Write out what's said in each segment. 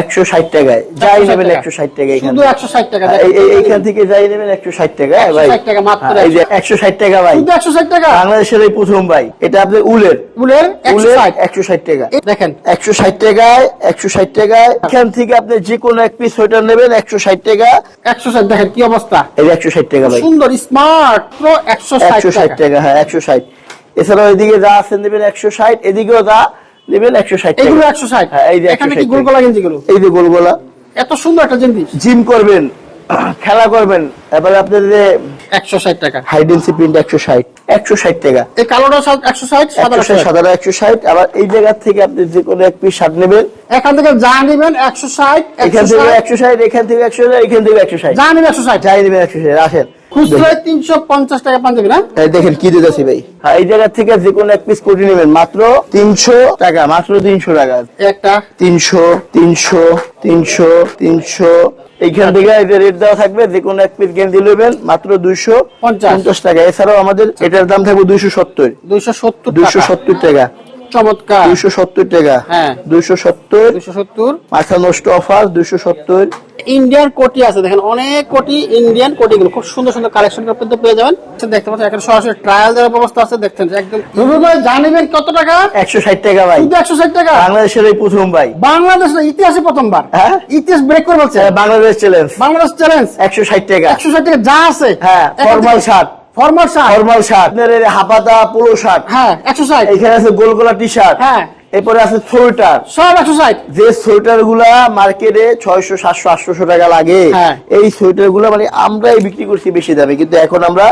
একশো ষাট টাকায় যাই নেবেন একশো ষাট টাকা শুধু একশো ষাট টাকা হ্যাঁ, এই- এই- এইখান থেকে যাই নেবেন একশো ষাট টাকা হ্যাঁ, ভাই 160 টাকা মাত্র হ্যাঁ, এই যে একশো ষাট টাকা ভাই একশো ষাট টাকা বাংলাদেশের এই প্রথম ভাই এটা আপনার উলের উলের উলের একশো ষাট টাকা দেখেন একশো ষাট টাকায় একশো ষাট টাকায় এখান থেকে আপনি যে কোনো এক পিস সোয়েটার নেবেন একশো ষাট টাকা একশো ষাট দেখেন কি অবস্থা এই একশো ষাট টাকা ভাই সুন্দর স্মার্ট একশো একশো ষাট টাকা টাকা হ্যাঁ একশো ষাট এছাড়াও এদিকে যা আছে নেবেন একশো ষাট এদিকেও যা নেবেন একশো ষাট এগুলো টাকা একশো ষাট। হ্যাঁ, এই যে এখানে কি গোলগোলা গেঞ্জি গুলো? এই যে গোলগোলা এত সুন্দর একটা জিম করবেন খেলা করবেন এবারে আপনার যে একশো ষাট টাকা। হাইডেন্সি প্রিন্ট একশো ষাট একশো ষাট টাকা। এই কালোটা একশো ষাট সাদা একশো একশো ষাট আবার এই জায়গা থেকে আপনি যে কোনো এক পিস শার্ট নেবেন। এখান থেকে যা নিবেন একশো ষাট এখান থেকে একশো ষাট এখান থেকে একশো ষাট এখান থেকে একশো ষাট। যা নিবেন একশো ষাট। যাই নেবেন একশো ষাট আসেন। খুচরো তিনশো পঞ্চাশ টাকা পাঞ্জাবি না এই দেখেন কি দিতেছি ভাই। হ্যাঁ, এই জায়গা থেকে যে কোনো এক পিস কোটি নেবেন মাত্র তিনশো টাকা মাত্র তিনশো টাকা। একটা। তিনশো তিনশো তিনশো তিনশো। এইখান থেকে এই যে রেট দেওয়া থাকবে যে কোনো এক পিস গেঞ্জি নেবেন মাত্র দুইশো পঞ্চাশ। টাকা। এছাড়াও আমাদের এটার দাম থাকবে দুইশো সত্তর। দুইশো সত্তর দুইশো টাকা সত্তর টাকা। চমৎকার। দুইশো সত্তর টাকা। হ্যাঁ। দুইশো সত্তর। দুইশো সত্তর। মাথা নষ্ট অফার দুইশো সত্তর। ইন্ডিয়ান কোটি আছে। দেখেন অনেক কোটি ইন্ডিয়ান কোটি গুলো খুব সুন্দর সুন্দর কালেকশন করতে পেয়ে যাবেন। আচ্ছা, দেখতে পাচ্ছেন এখানে সরাসরি ট্রায়াল দেওয়ার ব্যবস্থা আছে। দেখতেন একদম রুবুল ভাই জানিবেন কত টাকা? একশো ষাট টাকা ভাই। শুধু একশো ষাট টাকা? বাংলাদেশের এই প্রথম ভাই। বাংলাদেশের ইতিহাসে প্রথমবার? হ্যাঁ? ইতিহাস ব্রেক করে বলছে? বাংলাদেশ চ্যালেঞ্জ বাংলাদেশ চ্যালেঞ্জ একশো ষাট টাকা। একশো ষাট টাকা যা আছে। হ্যাঁ formal shirt formal shirt formal shirt হাফাতা polo shirt হ্যাঁ একশো ষাট। এখানে আছে গোলগোলা টি শার্ট হ্যাঁ। এরপরে আছে সোয়েটার সব একশো ষাট। যে সোয়েটারগুলা মার্কেটে ছয়শো সাতশো আটশো টাকা লাগে হ্যাঁ। এই সোয়েটারগুলা মানে আমরাই বিক্রি করছি বেশি দামে। কিন্তু এখন আমরা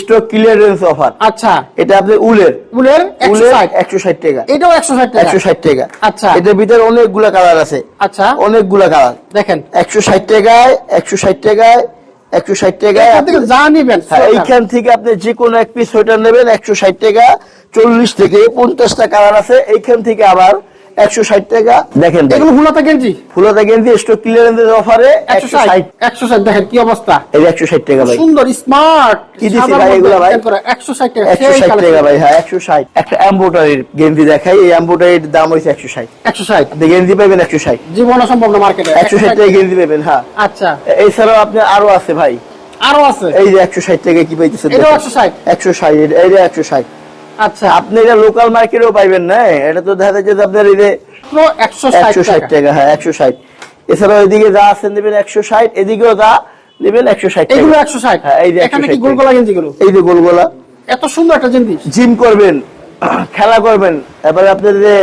স্টক ক্লিয়ারেন্স অফার আচ্ছা। এটা আপনার উলের। উলের উলের একশো ষাট টাকা। এটাও একশো ষাট টাকা। একশো ষাট টাকা। আচ্ছা। এটার ভিতরে অনেকগুলা কালার আছে। আচ্ছা। অনেকগুলা কালার। দেখেন। একশো ষাট টাকায় একশো ষাট টাকায় একশো ষাট আপনি- যা নিবেন হ্যাঁ, এইখান থেকে আপনি যে কোনো এক পিস সোয়েটার নেবেন একশো ষাট টাকা চল্লিশ থেকে পঞ্চাশটা কালার আছে এইখান থেকে আবার একশো ষাট টাকা। দেখেন এগুলো হুলাতা গেঞ্জি? ফুলতা গেঞ্জি স্টক ক্লিয়ারেন্স অফারে একশো একশো ষাট। ষাট। একশো ষাট দেখেন কি অবস্থা। এই একশো ষাট টাকা ভাই। সুন্দর স্মার্ট কি দিছি ভাই এগুলা ভাই? একশো ষাট টাকা একশো ষাট টাকা ভাই হ্যাঁ একশো ষাট। একটা এম্বোটারির গেঞ্জি দেখাই এই এম্বোটারির দাম হয়েছে একশো ষাট। একশো ষাট। গেঞ্জি পাবেন একশো ষাট। জীবন সম্ভব না মার্কেটে একশো ষাট টাকা গেঞ্জি পাবেন হ্যাঁ। আচ্ছা। এছাড়াও আপনার আরও আছে ভাই। আরও আছে? এই যে একশো ষাট টাকা কি পাইতেছেন এটাও 160? একশো ষাট এই যে একশো ষাট। আচ্ছা আপনি এটা লোকাল মার্কেটেও পাইবেন না এটা তো দেখা যাচ্ছে আপনার এই যে একশো ষাট টাকা। হ্যাঁ একশো ষাট। এছাড়াও এদিকে যা আছে নেবেন একশো ষাট এদিকেও যা নেবেন একশো ষাট এগুলো একশো ষাট? হ্যাঁ, এই যে এখানে 160 কি গোলগোলা গেঞ্জি গুলো এই যে গোলগোলা। এত সুন্দর একটা জিনিস জিম করবেন খেলা করবেন। এবারে আপনার যে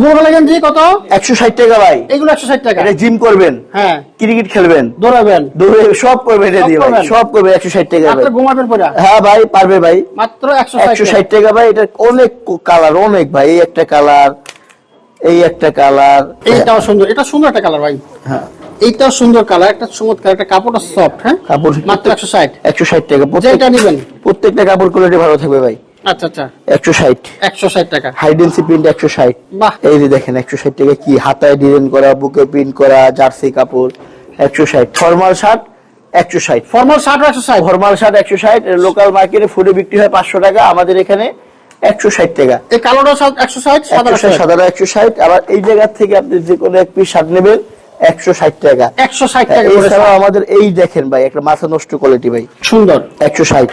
গোলগোলা গেঞ্জি কত? একশো ষাট টাকা ভাই। এগুলো একশো ষাট টাকা। এটা জিম করবেন হ্যাঁ। ক্রিকেট খেলবেন দৌড়াবেন। দৌড়ে সব করবেন এটা দিয়ে ভাই সব করবে একশো ষাট টাকা ভাই। ঘুমাবেন পরে? হ্যাঁ ভাই পারবে ভাই। মাত্র একশো ষাট টাকা। ভাই এটা অনেক কালার অনেক ভাই এই একটা কালার এই একটা কালার। এইটাও সুন্দর এটা সুন্দর একটা কালার ভাই। হ্যাঁ। এইটাও সুন্দর কালার একটা চমৎকার একটা কাপড়টা সফট হ্যাঁ? কাপড় মাত্র একশো ষাট। একশো ষাট টাকা প্রত্যেকটা নিবেন। প্রত্যেকটা কাপড় কোয়ালিটি ভালো থাকবে ভাই। আচ্ছা আচ্ছা একশো ষাট একশো ষাট টাকা প্রিন্ট। এই যে দেখেন একশো ষাট টাকা কি হাতায় ডিজাইন করা বুকে প্রিন্ট করা জার্সি কাপড় একশো ষাট formal shirt shirt shirt local মার্কেটে ফুডে বিক্রি হয় পাঁচশো টাকা আমাদের এখানে একশো ষাট টাকা এই কালোটা একশো ষাট সাদা একশো ষাট সাধারণ একশো ষাট আবার এই জায়গা থেকে আপনি যে কোনো এক পিস শার্ট নেবেন টাকা এছাড়াও আমাদের এই দেখেন ভাই একটা মাথা নষ্ট কোয়ালিটি ভাই সুন্দর একশো ষাট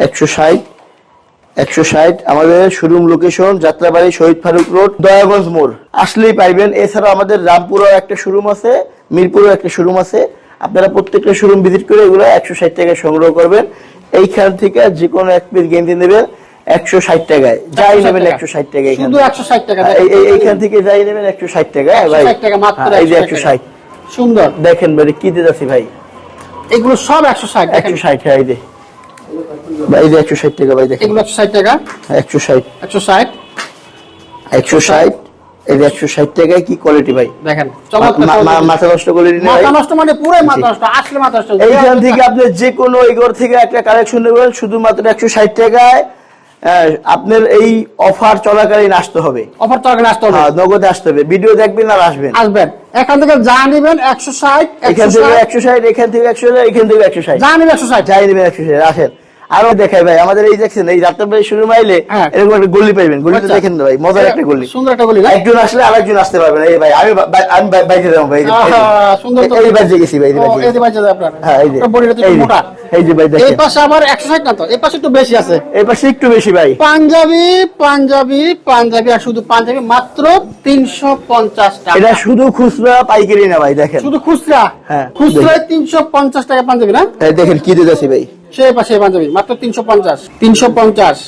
একশো ষাট একশো ষাট আমাদের showroom location Jatrabari Shahid Faruk road Dayaganj মোড়। আসলেই পাইবেন এছাড়াও আমাদের রামপুরেও একটা শোরুম আছে মিরপুরেও একটা শোরুম আছে। আপনারা প্রত্যেকটা শোরুম ভিজিট করে এগুলো একশো ষাট টাকায় সংগ্রহ করবেন। এইখান থেকে যে কোনো এক পিস গেঞ্জি নেবেন একশো ষাট টাকায়। যাই 160 নেবেন একশো ষাট টাকা টাকা এইখান থেকে যাই নেবেন একশো ষাট টাকা হ্যাঁ, ভাই 160 টাকা মাত্র এই যে একশো ষাট সুন্দর। দেখেন ভাই কি দিতেছি ভাই। এগুলো সব একশো ষাট একশো ষাট হ্যাঁ এই যে একশো ষাট টাকা ভাই দেখেন। এগুলো একশো ষাট টাকা? একশো ষাট। একশো ষাট? একশো ষাট? এই যে একশো ষাট টাকায় কি কোয়ালিটি ভাই? দেখেন। মাথা নষ্ট করে মাথা নষ্ট মানে পুরো মাথা নষ্ট আসলে মাথা নষ্ট। এইখান থেকে আপনি যে কোনো এগোর থেকে একটা কালেকশন নেবেন শুধুমাত্র একশো ষাট টাকায় আপনার এই অফার চলাকালীন আসতে হবে। অফার তরকারি আসতে হবে। হ্যাঁ, নগদে আসতে হবে। ভিডিও দেখবেন আর আসবেন। আসবেন। এখান থেকে যা নিবেন একশো ষাট এখান থেকে একশো ষাট এখান থেকে একশো ষাট এখান থেকে একশো ষাট। যা নিবেন একশো ষাট। যাই নেবেন একশো ষাট আসেন। আরও দেখাই ভাই আমাদের এই দেখছেন এই যাত্রাবাড়ি শুরু মাইলে হ্যাঁ। এরকম একটা গলি পাইবেন আচ্ছা। দেখেন ভাই মজার একটা গলি। সুন্দর একটা গলি একজন আসলে আরেকজন আসতে পারবে না এই ভাই আমি আমি বা- বাইরে যাব ভাই সুন্দর তো। এই বাজে গেছি ভাই এই যে আপনার। হ্যাঁ এই যে। বডিটা তো একটু মোটা। এই যে ভাই এই পাশে আবার না তো? এই পাশে একটু বেশি আছে। এই পাশে একটু বেশি ভাই। পাঞ্জাবি পাঞ্জাবি পাঞ্জাবি আর শুধু পাঞ্জাবি মাত্র তিনশো পঞ্চাশ টাকা। এটা শুধু খুচরা পাইকারি না ভাই দেখেন। শুধু খুচরা? হ্যাঁ, তিনশো পঞ্চাশ টাকা পাঞ্জাবি না? দেখেন কি দিতেছি ভাই। সেই পাশে পাঞ্জাবি মাত্র তিনশো পঞ্চাশ। তিনশো পঞ্চাশ।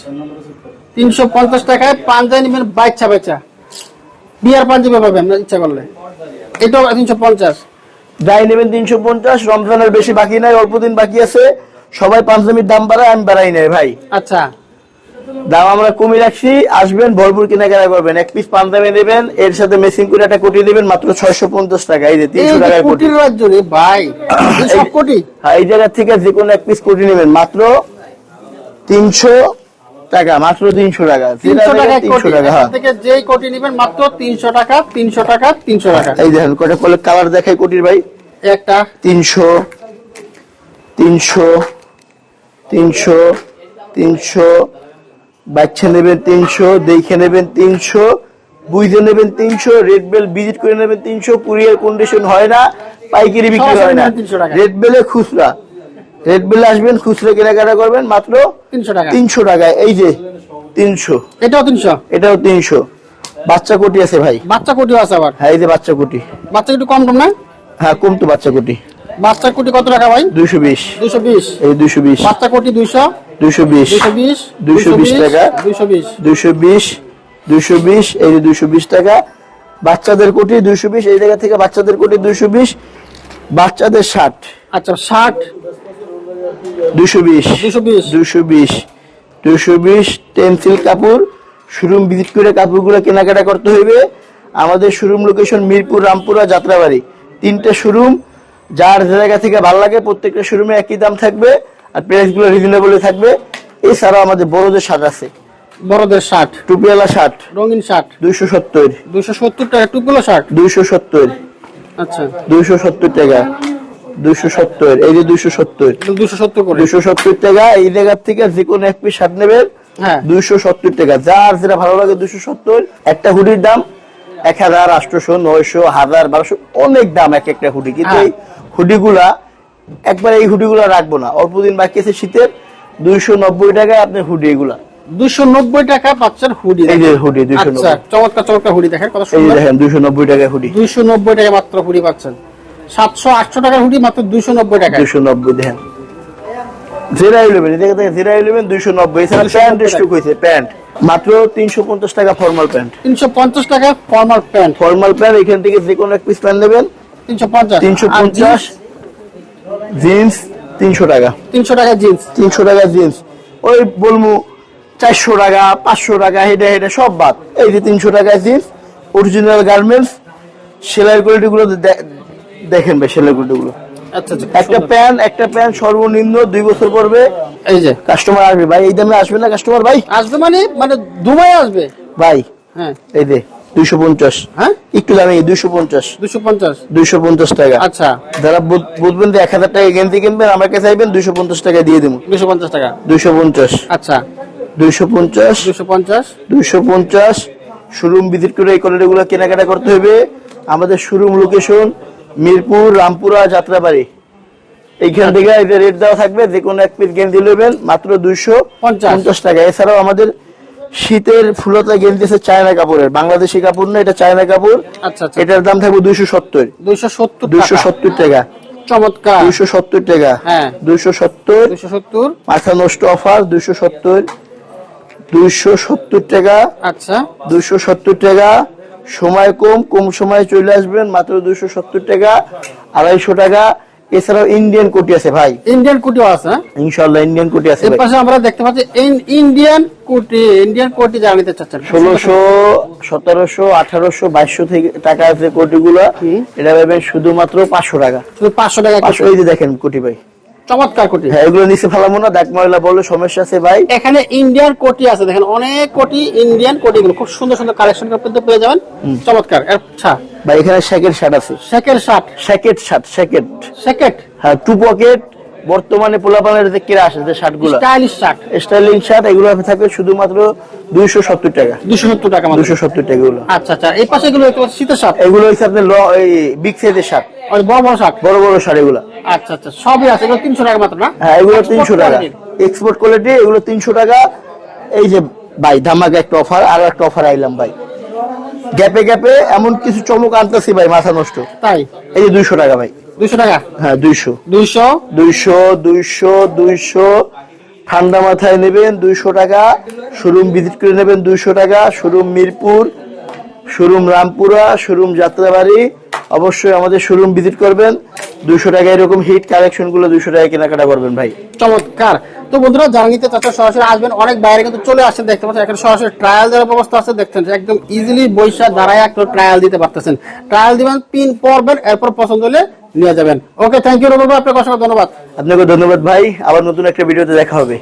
তিনশো পঞ্চাশ টাকায় পাঞ্জাবি নেবেন বাচ্চা বাচ্চা। বিয়ার পাঞ্জাবি পাবেন না ইচ্ছা করলে। এটাও তিনশো পঞ্চাশ। যাই নেবেন তিনশো পঞ্চাশ রমজানের বেশি বাকি নাই অল্প দিন বাকি আছে। সবাই পাঞ্জাবির দাম বাড়ায় আমি বাড়াই নাই ভাই। আচ্ছা। দাম আমরা কমিয়ে রাখছি। আসবেন ভরপুর কেনাকাটা করবেন। এক পিস পাঞ্জাবি নেবেন। এর সাথে মেশিন করে একটা কোটি নেবেন মাত্র ছয়শো পঞ্চাশ টাকা। এই যে তিনশো যে টাকার কোটি। ভাই কোটি। হ্যাঁ এই জায়গা থেকে যে কোনো এক পিস কোটি নেবেন মাত্র তিনশো টাকা মাত্র তিনশো টাকা। তিনশো টাকা তিনশো টাকা হ্যাঁ। থেকে কোটি নেবেন মাত্র তিনশো টাকা তিনশো টাকা তিনশো টাকা। এই দেখেন কটা কলে কালার দেখাই কোটির ভাই। একটা। তিনশো তিনশো তিনশো তিনশো বাচ্চা নেবেন তিনশো দেখে নেবেন তিনশো বুঝে নেবেন তিনশো রেড বেল ভিজিট করে নেবেন তিনশো কুরিয়ার কন্ডিশন হয় না পাইকারি বিক্রি হয় না। সরাসরি 300 টাকা। রেড বেলে খুচরা। রেড বেলে আসবেন খুচরা কেনাকাটা করবেন মাত্র তিনশো টাকা। তিনশো টাকায়। এই যে তিনশো। এটাও তিনশো? এটাও তিনশো। বাচ্চা কোটি আছে ভাই। বাচ্চা কোটিও আছে আবার? হ্যাঁ এই যে বাচ্চা কোটি। বাচ্চা একটু কম টম না? হ্যাঁ কম তো বাচ্চা কোটি। বাচ্চা কোটি কত টাকা ভাই? দুইশো বিশ। দুশো বিশ। এই দুইশো বিশ। বাচ্চা কোটি দুইশো। দুইশো বিশ দুশো বিশ টাকা। দুশো বিশ দুইশো বিশ দুইশো বিশ এই যে দুইশো বিশ টাকা বাচ্চাদের কোটি দুইশো বিশ এই জায়গা থেকে বাচ্চাদের কোটি দুইশো বিশ বাচ্চাদের ষাট আচ্ছা ষাট দুইশো বিশ দুশো বিশ দুইশো বিশ দুইশো বিশ টেন্সিল কাপড় শোরুম ভিজিট করে কাপড়গুলো কেনাকাটা করতে হইবে আমাদের শোরুম লোকেশন মিরপুর রামপুরা যাত্রাবাড়ি তিনটা শোরুম যার জায়গা থেকে ভালো লাগে প্রত্যেকটা শোরুমে একই দাম থাকবে আর প্রাইসগুলো রিজনেবল থাকবে। এছাড়াও আমাদের বড়দের শার্ট আছে। বড়দের ষাট টুপিওয়ালা শার্ট। রঙিন ষাট দুইশো সত্তর। দুশো সত্তর টাকা টুকুলো ষাট দুইশো সত্তর। আচ্ছা। দুইশো সত্তর টাকা। দুইশো সত্তর। এই যে দুইশো সত্তর। দুশো সত্তর করে। দুইশো সত্তর টাকা এই জায়গার থেকে যে কোনো এক পিস শার্ট নেবেন। হ্যাঁ। দুইশো সত্তর টাকা। যার যেটা ভালো লাগে দুইশো সত্তর। একটা হুডির দাম এক হাজার আটশোশো নয়শো হাজার বারোশো অনেক দাম এক একটা হুডি। কিন্তু হ্যাঁ। এই হুডিগুলা একবার এই হুডিগুলা রাখব না। অল্প দিন বাকি আছে শীতের দুইশো নব্বই টাকায় আপনি হুডি এগুলা। নব্বই টাকা পাচ্ছেন হুডি এই যে হুডি দুইশো আচ্ছা চমৎকার চমৎকার হুডি দেখেন কত এই সুন্দর। দেখেন দুইশো নব্বই টাকা হুডি। দুইশো নব্বই টাকা মাত্র হুডি পাচ্ছেন। সাতশো আটশো টাকার হুডি মাত্র দুইশো নব্বই টাকা দুইশো নব্বই দেখেন জিরা ইলেভেন এদিকে থেকে জিরা ইলেভেন দুইশো নব্বই এছাড়া প্যান্ট টাকা। স্টক হয়েছে প্যান্ট। মাত্র তিনশো পঞ্চাশ টাকা ফর্মাল প্যান্ট। তিনশো পঞ্চাশ টাকা ফর্মাল প্যান্ট। ফর্মাল প্যান্ট এখান থেকে যে কোনো এক পিস প্যান্ট নেবেন। তিনশো পঞ্চাশ। তিনশো পঞ্চাশ। জিন্স তিনশো টাকা। তিনশো টাকা জিন্স। তিনশো টাকা জিন্স। ওই বলব চারশো টাকা পাঁচশো টাকা হেঁটে হেঁটে সব বাদ। এই যে তিনশো টাকা জিন্স অরিজিনাল গার্মেন্টস সেলাই কোয়ালিটি গুলো দেখেন ভাই সেলাই কোয়ালিটি গুলো। আচ্ছা আচ্ছা একটা। প্যান্ট একটা প্যান্ট সর্বনিম্ন দুই বছর পড়বে। এই যে। কাস্টমার আসবে। ভাই এই দামে আসবে না কাস্টমার ভাই? আসবে মানে? মানে দুবাই আসবে? ভাই হ্যাঁ। এই যে। দুইশো পঞ্চাশ। হ্যাঁ? একটু দামে দুইশো পঞ্চাশ। দুশো পঞ্চাশ। দুইশো পঞ্চাশ টাকা। আচ্ছা। যারা বুঝ- বুঝবেন যে এক হাজার টাকা গেঞ্জি কিনবেন আমার কাছে চাইবেন দুইশো পঞ্চাশ টাকা দিয়ে দেবো। দুশো পঞ্চাশ টাকা। দুইশো পঞ্চাশ। আচ্ছা। দুইশো পঞ্চাশ। দুশো পঞ্চাশ। দুইশো পঞ্চাশ। শোরুম ভিজিট করে এই কোয়ালিটি গুলো কেনাকাটা করতে হবে। আমাদের শোরুম লোকেশন মিরপুর রামপুরা যাত্রাবাড়ি। এইখান থেকে রেট দেওয়া থাকবে যে কোনো এক পিস গেঞ্জি নেবেন মাত্র দুইশো। পঞ্চাশ। টাকা এছাড়াও আমাদের শীতের ফুলতা গেঞ্জি আছে চায়না কাপড়ের। বাংলাদেশি কাপড় না এটা চায়না কাপড়। আচ্ছা আচ্ছা। এটার দাম থাকবে দুইশো সত্তর। দুইশো সত্তর দুইশো সত্তর টাকা। চমৎকার। দুইশো সত্তর টাকা। হ্যাঁ। দুইশো সত্তর। দুইশো সত্তর। মাথা নষ্ট অফার দুইশো সত্তর। দুইশো সত্তর টাকা। আচ্ছা। দুইশো সত্তর টাকা। সময় কম কম সময়ে চলে আসবেন মাত্র দুইশো সত্তর টাকা। আড়াইশো টাকা। এছাড়াও ইন্ডিয়ান কোটি আছে ভাই। ইন্ডিয়ান কুটিও আছে হ্যাঁ? ইনশাল্লাহ ইন্ডিয়ান কোটি আছে এর পাশে আমরা দেখতে পাচ্ছি ইন্ডিয়ান কুটি ইন্ডিয়ান কোটি যারা নিতে চাচ্ছেন। ষোলোশো সতেরোশো আঠারোশো বাইশশো থেকে টাকা আছে কোটিগুলো। এটা পাবেন শুধুমাত্র পাঁচশো টাকা। শুধু পাঁচশো টাকা পাঁচশো এই যে দেখেন কোটি ভাই। চমৎকার কোটি। হ্যাঁ এগুলো নিচে ফেলাবো না দাগ ময়লা বলে সমস্যা আছে ভাই। এখানে ইন্ডিয়ান কোটি আছে দেখেন অনেক কোটি ইন্ডিয়ান কোটি গুলো খুব সুন্দর সুন্দর কালেকশন কিন্তু পেয়ে যাবেন। চমৎকার আচ্ছা ভাই এখানে সেকেন্ড শার্ট আছে। Second shirt. স্যাকেট শার্ট স্যাকেট সেকেন্ড হ্যাঁ টু পকেট বর্তমানে পোলাপানের যে কেরা আসে যে শার্টগুলো স্টাইলিশ শার্ট। স্টাইলিং শার্ট এগুলো থাকবে শুধুমাত্র দুইশো সত্তর টাকা। দুশো সত্তর টাকা দুশো সত্তর টাকা এগুলো। আচ্ছা আচ্ছা এই পাশে এগুলো একটু শীতের শার্ট? এগুলো হচ্ছে আপনার এই বিগ সাইজের শার্ট। বড় বড় শার্ট? বড় বড় শার্ট এগুলো। আচ্ছা আচ্ছা সবই আছে এগুলো তিনশো টাকা মাত্র না? হ্যাঁ এগুলো তিনশো টাকা। এক্সপোর্ট কোয়ালিটি এগুলো তিনশো টাকা। এই যে ভাই ধামাকা একটা অফার আরও একটা অফার আইলাম ভাই। গ্যাপে গ্যাপে এমন কিছু চমক আনতেছি ভাই মাথা নষ্ট। তাই? এই যে দুইশো টাকা ভাই। দুশো টাকা? হ্যাঁ দুইশো। দুইশো? দুইশো দুইশো দুইশো। ঠান্ডা মাথায় নেবেন দুইশো টাকা শোরুম ভিজিট করে নেবেন দুইশো টাকা showroom Mirpur showroom Rampura showroom Jatrabari. অবশ্যই আমাদের শোরুম ভিজিট করবেন। দুইশো টাকা এরকম হিট কালেকশনগুলো দুইশো টাকা কেনাকাটা করবেন ভাই। চমৎকার। তো বন্ধুরা যারা নিতে সরাসরি আসবেন। অনেক বাইরে কিন্তু চলে আসছেন দেখতে পাচ্ছেন। এখানে সরাসরি ট্রায়াল দেওয়ার ব্যবস্থা আছে দেখছেন একদম ইজিলি বৈশা দাঁড়ায় একটা ট্রায়াল দিতে পারতেছেন। ট্রায়াল দিবেন পিন পড়বেন এরপর পছন্দ হলে নিয়ে যাবেন। ওকে থ্যাংক ইউ রবি ভাই, আপনাকে অসংখ্য ধন্যবাদ। আপনাকে ধন্যবাদ ভাই, আবার নতুন একটা ভিডিওতে দেখা হবে।